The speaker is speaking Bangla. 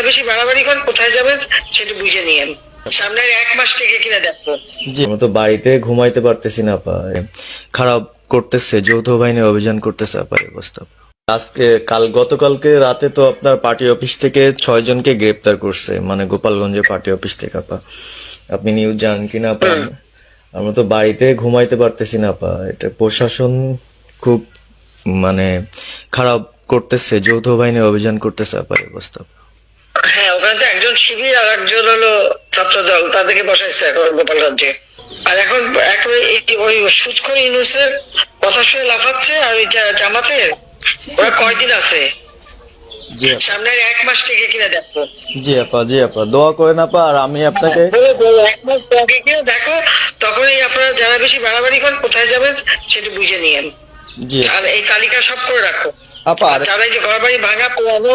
যারা বেশি বাড়াবাড়ি করেন কোথায় যাবেন সেটা বুঝে নিয়েন। সামনের এক মাস থেকে কিনা দেখব। জি। আমরা তো বাড়িতে ঘুমাইতে পারতেছি না আপা। খারাপ করতেছে যৌথ বাহিনী অভিযান করতেছে আপা এই অবস্থা। আজকে কাল গতকালকে রাতে তো আপনার পার্টি অফিস থেকে ছয় জনকে গ্রেপ্তার করছে মানে গোপালগঞ্জের পার্টি অফিস থেকে আপা। আপনি নিউজ জানেন কিনা আপা? আমরা তো বাড়িতে ঘুমাইতে পারতেছি না আপা। এটা প্রশাসন খুব মানে খারাপ করতেছে যৌথ বাহিনী অভিযান করতেছে আপা এই অবস্থা। হ্যাঁ একজন শিবির আর একজন হলো ছাত্র দল তাদেরকে বসাইছে এখন গোপালগঞ্জে আর এখন এখন ওই সুৎখর ইউনুসের কথা শুনে লাফাচ্ছে আর ওই জামাতের ওরা কয়দিন আছে? সামনের এক মাস থেকে কিনা দেখব জি আপা জি আপা দোয়া করেন আপা আর আমি আপনাকে বলে এক মাস কিনা দেখো তখনই আপনারা যারা বেশি বাড়াবাড়ি করেন কোথায় যাবেন সেটা বুঝে নিয়েন। জি। আর এই তালিকা সব করে রাখো। আপা আর যারা এই যে ঘর বাড়ি ভাঙা পোড়ানো